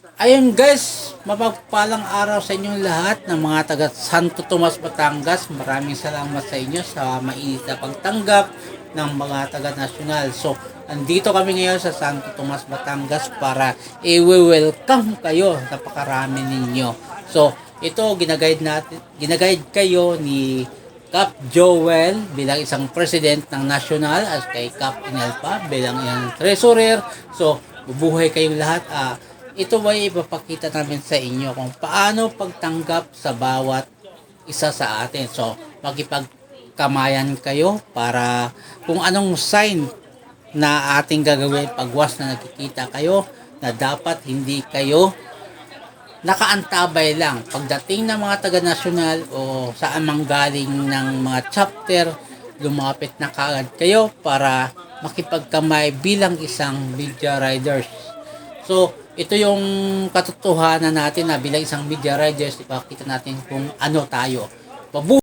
Ayun guys, mapagpalang araw sa inyong lahat ng mga taga Santo Tomas, Batangas. Maraming salamat sa inyo sa mainit na pagtanggap ng mga taga nasyonal. So, andito kami ngayon sa Santo Tomas, Batangas para i-welcome kayo. Napakarami ninyo. So, ito ginaguide natin, ginaguide kayo ni Cap Joel bilang isang president ng national at kay Cap Inalpa bilang isang treasurer. So, bubuhay kayong lahat. Ah, ito ay ipapakita namin sa inyo kung paano pagtanggap sa bawat isa sa atin. So, makipagkamayan kayo para kung anong sign na ating gagawin pagwas na nakikita kayo na dapat hindi kayo nakaantabay lang. Pagdating ng mga taga-nasyonal o saan mang galing ng mga chapter, lumapit na kaagad kayo para makipagkamay bilang isang media riders. So, ito yung katotohanan natin na bilang isang media riders, ipakita natin kung ano tayo. Mabu